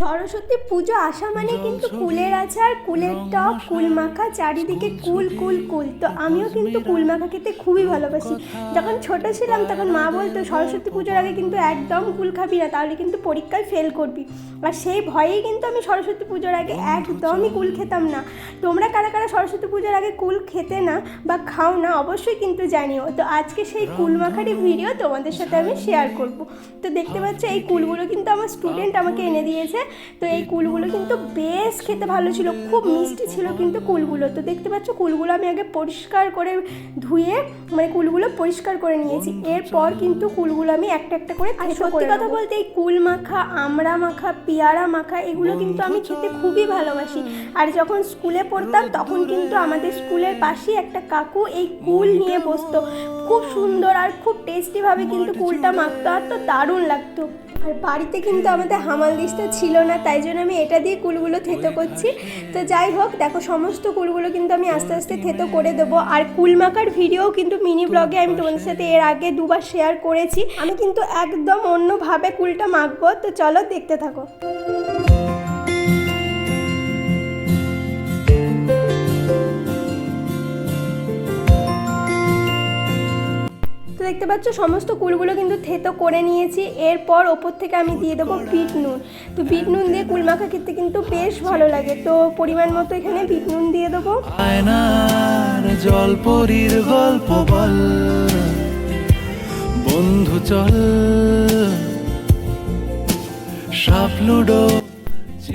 সরস্বতী পুজো আসা মানে কিন্তু কুলের আচার কুলের টক কুল মাখা চারিদিকে কুল কুল কুল। তো আমিও কিন্তু কুল মাখা খেতে খুবই ভালোবাসি। যখন ছোট ছিলাম তখন মা বলতো সরস্বতী পুজোর আগে কিন্তু একদম কুল খাবি না তাহলে কিন্তু পরীক্ষায় ফেল করবি। আর সেই ভয়েই কিন্তু আমি সরস্বতী পুজোর আগে একদমই কুল খেতাম না। তোমরা কারা কারা সরস্বতী পুজোর আগে কুল খেতে না বা খাও না অবশ্যই কিন্তু জানিও। তো আজকে সেই কুল মাখারি ভিডিও তোমাদের সাথে আমি শেয়ার করব। তো দেখতে পাচ্ছ এই কুলগুলো কিন্তু আমার স্টুডেন্ট আমাকে এনে দিয়েছে। তো এই কুলগুলো কিন্তু বেশ খেতে ভালো ছিল খুব মিষ্টি ছিল কিন্তু কুলগুলো। তো দেখতে পাচ্ছ কুলগুলো আমি আগে পরিষ্কার করে ধুয়ে মানে কুলগুলো পরিষ্কার করে নিয়েছি। এরপর কিন্তু কুলগুলো আমি একটা একটা করে আর সত্যি কথা বলতে এই কুল মাখা আমড়া মাখা পেয়ারা মাখা এগুলো কিন্তু আমি খেতে খুবই ভালোবাসি। আর যখন স্কুলে পড়তাম তখন কিন্তু আমাদের স্কুলের পাশেই একটা কাকু এই কুল নিয়ে বসতো। খুব সুন্দর আর খুব টেস্টিভাবে কিন্তু কুলটা মাখতো আর তো দারুণ লাগতো। আর বাড়িতে কিন্তু আমাদের হামাল দিসটা ছিল না, তাই জন্য আমি এটা দিয়ে কুলগুলো থেতো করছি। তো যাই হোক, দেখো সমস্ত কুলগুলো কিন্তু আমি আস্তে আস্তে থেতো করে দেবো। আর কুল মাখার ভিডিও কিন্তু মিনি ব্লগে আমি তোমাদের সাথে এর আগে দুবার শেয়ার করেছি। আমি কিন্তু একদম অন্যভাবে কুলটা মাখবো, তো চলো দেখতে থাকো। দেখতে পাচ্ছ, সমস্ত কুলগুলো কিন্তু থেতো করে নিয়েছি। এরপর ওপর থেকে আমি দিয়ে দেবো বিট নুন। তো বিট নুন দিয়ে কুল মাখা খেতে কিন্তু বেশ ভালো লাগে। তো পরিমাণ মতো এখানে বিট নুন দিয়ে দেবো। জলপরীর গল্প বল। বন্ধু চল। সাপ লুডো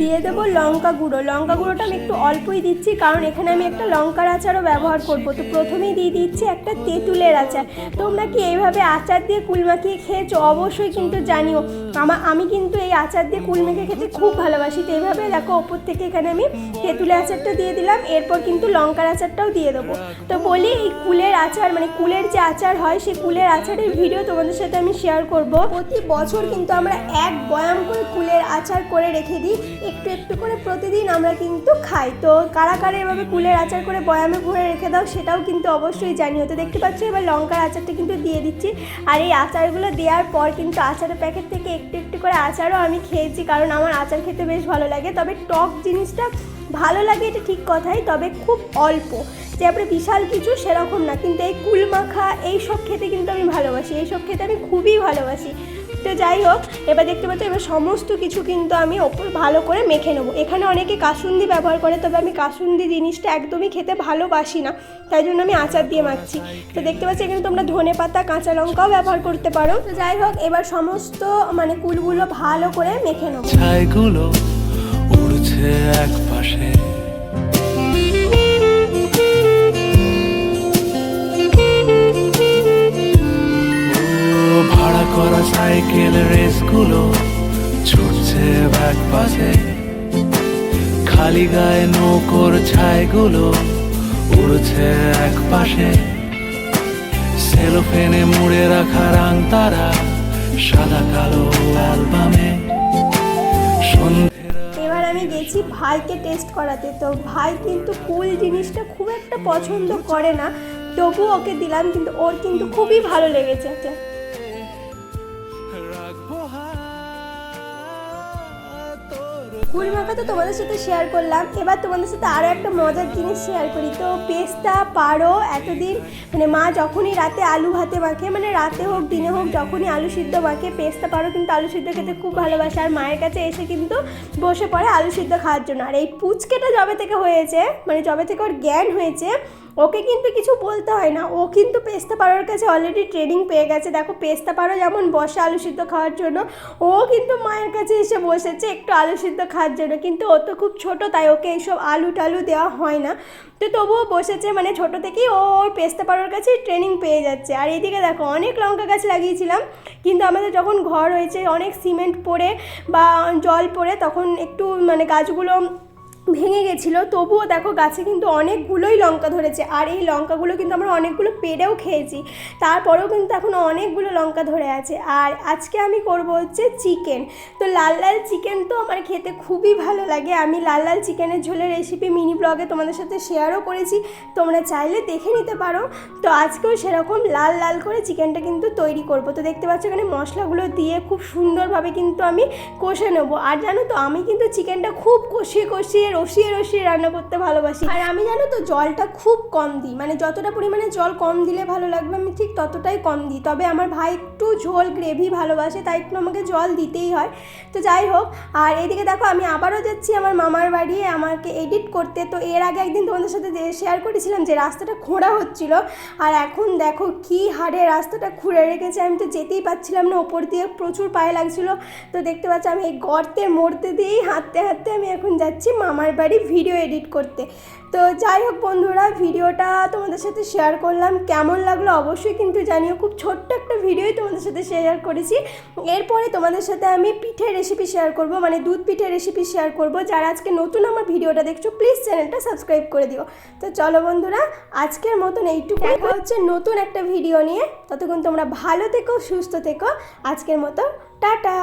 দিয়ে দেবো লঙ্কা গুঁড়ো। লঙ্কা গুঁড়োটা আমি একটু অল্পই দিচ্ছি, কারণ এখানে আমি একটা লঙ্কার আচারও ব্যবহার করব। তো প্রথমেই দিয়ে দিচ্ছি একটা তেঁতুলের আচার। তোমরা কি এইভাবে আচার দিয়ে কুল মাখিয়ে খেয়েছো? অবশ্যই কিন্তু জানিও। আমার আমি কিন্তু এই আচার দিয়ে কুল খেতে খুব ভালোবাসি। তো এইভাবে দেখো, ওপর থেকে এখানে আমি তেঁতুলের আচারটা দিয়ে দিলাম। এরপর কিন্তু লঙ্কার আচারটাও দিয়ে দেবো। তো বলি, এই কুলের আচার মানে কুলের যে আচার হয়, সেই কুলের আচারের ভিডিও তোমাদের সাথে আমি শেয়ার করব। প্রতি বছর কিন্তু আমরা এক বয়াম করে কুলের আচার করে রেখে দিই। একটু একটু করে প্রতিদিন আমরা কিন্তু খাই। তো কারা কারা এভাবে কুলের আচার করে বয়ামে ভরে রেখে দাও সেটাও কিন্তু অবশ্যই জানিও। তো দেখতে পাচ্ছ এবার লঙ্কার আচারটা কিন্তু দিয়ে দিচ্ছি। আর এই আচারগুলো দেওয়ার পর কিন্তু আচারের প্যাকেট থেকে একটু একটু করে আচারও আমি খেয়েছি কারণ আমার আচার খেতে বেশ ভালো লাগে। তবে টক জিনিসটা ভালো লাগে এটা ঠিক কথাই, তবে খুব অল্প। যে আপনি বিশাল কিছু সেরকম না। কিন্তু এই কুল মাখা এই সব খেতে কিন্তু আমি ভালোবাসি। এই সব খেতে আমি খুবই ভালোবাসি। তো যাই হোক, এবার দেখতে পাচ্ছ, এবার সমস্ত কিছু কিন্তু আমি ওপর ভালো করে মেখে নেব। এখানে অনেকে কাসুন্দি ব্যবহার করে, তবে আমি কাসুন্দি জিনিসটা একদমই খেতে ভালোবাসি না, তাই জন্য আমি আচার দিয়ে মাখছি। তো দেখতে পাচ্ছি, এখানে তোমরা ধনে পাতা, কাঁচা লঙ্কাও ব্যবহার করতে পারো। তো যাই হোক, এবার সমস্ত মানে কুলগুলো ভালো করে মেখে নেব। ছাইগুলো উড়ছে এক পাশে করা সাইকেল রেসগুলো ছুটছে এক পাশে খালি গায়ে নৌকোর ছাইগুলো উড়ছে এক পাশে সেলোফেনে মুড়ে রাখা রাং তারা সাদা কালো অ্যালবামে। এবার আমি গেছি ভাইকে টেস্ট করাতে। তো ভাই কিন্তু কুল জিনিসটা খুব একটা পছন্দ করে না। তবু ওকে দিলাম, কিন্তু ওর কিন্তু খুবই ভালো লেগেছে। মাখা তো তোমাদের সাথে শেয়ার করলাম। এবার তোমাদের সাথে আরও একটা মজার জিনিস শেয়ার করি। তো পেস্তা, পারো, এতদিন মানে মা যখনই রাতে আলু ভাতে মাখে মানে রাতে হোক, দিনে হোক, যখনই আলু সিদ্ধ মাখে, পেস্তা, পারো কিন্তু আলু সিদ্ধ খেতে খুব ভালোবাসে। আর মায়ের কাছে এসে কিন্তু বসে পড়ে আলু সিদ্ধ খাওয়ার জন্য। আর এই পুচকেটা জবে থেকে হয়েছে মানে জবে থেকে ওর জ্ঞান হয়েছে, ওকে কিন্তু কিছু বলতে হয় না। ও কিন্তু পেস্তা পাড়োর কাছে অলরেডি ট্রেনিং পেয়ে গেছে। দেখো, পেস্তা পাড়ো যেমন বসে আলু সিদ্ধ খাওয়ার জন্য, ও কিন্তু মায়ের কাছে এসে বসেছে একটু আলু সিদ্ধ খাওয়ার জন্য কিন্তু ও তো খুব ছোট, তাই ওকে এইসব আলু টালু দেওয়া হয় না। তো তবুও বসেছে মানে ছোট থেকেই ও ওর পেস্তা পাড়ার কাছে ট্রেনিং পেয়ে যাচ্ছে। আর এদিকে দেখো, অনেক লঙ্কা গাছ লাগিয়েছিলাম, কিন্তু আমাদের যখন ঘর হয়েছে, অনেক সিমেন্ট পড়ে বা জল পড়ে, তখন একটু মানে গাছগুলো ভেঙে গেছিল। তবুও দেখো গাছে কিন্তু অনেকগুলোই লঙ্কা ধরেছে। আর এই লঙ্কাগুলো কিন্তু আমরা অনেকগুলো পেরেও খেয়েছি। তারপরেও কিন্তু এখন অনেকগুলো লঙ্কা ধরে আছে। আর আজকে আমি করব হচ্ছে চিকেন। তো লাল লাল চিকেন তো আমার খেতে খুবই ভালো লাগে। আমি লাল লাল চিকেনের ঝোলের রেসিপি মিনি ব্লগে তোমাদের সাথে শেয়ারও করেছি। তোমরা চাইলে দেখে নিতে পারো। তো আজকেও সেরকম লাল লাল করে চিকেনটা কিন্তু তৈরি করব। তো দেখতে পাচ্ছ এখানে মশলাগুলো দিয়ে খুব সুন্দরভাবে কিন্তু আমি কষে নেব। আর জানো তো, আমি কিন্তু চিকেনটা খুব কষিয়ে কষিয়ে রসিয়ে রসিয়ে রান্না করতে ভালোবাসি। আর আমি জানো তো জলটা খুব কম দিই। মানে যতটা পরিমাণে জল কম দিলে ভালো লাগবে, আমি ঠিক ততটাই কম দিই। তবে আমার ভাই একটু ঝোল গ্রেভি ভালোবাসে, তাই একটু আমাকে জল দিতেই হয়। তো যাই হোক, আর এদিকে দেখো আমি আবারও যাচ্ছি আমার মামার বাড়ি, আমাকে এডিট করতে। তো এর আগে একদিন তোমাদের সাথে শেয়ার করেছিলাম যে রাস্তাটা খোঁড়া হচ্ছিল, আর এখন দেখো কি হারে রাস্তাটা খুঁড়ে রেখেছে। আমি তো যেতেই পাচ্ছিলাম না, ওপর দিয়ে প্রচুর পায়ে লাগছিল। তো দেখতে পাচ্ছি আমি এই গর্তের মধ্যে দিয়েই হাঁটতে হাঁটতে আমি এখন যাচ্ছি মামার বাড়ি ভিডিও এডিট করতে। তো যাই হোক বন্ধুরা ভিডিওটা তোমাদের সাথে শেয়ার করলাম। কেমন লাগল অবশ্যই কিন্তু জানিও। খুব ছোট্ট একটা ভিডিওই তোমাদের সাথে শেয়ার করেছি। এরপরে তোমাদের সাথে আমি পিঠের রেসিপি শেয়ার করব মানে দুধ পিঠের রেসিপি শেয়ার করব। যারা আজকে নতুন আমার ভিডিওটা দেখছ প্লিজ চ্যানেলটা সাবস্ক্রাইব করে দিও। তো চলো বন্ধুরা, আজকের মতন এইটুকু দেখা হচ্ছে নতুন একটা ভিডিও নিয়ে। ততক্ষণ তোমরা ভালো থেকো, সুস্থ থেকো। আজকের মতো, টাটা!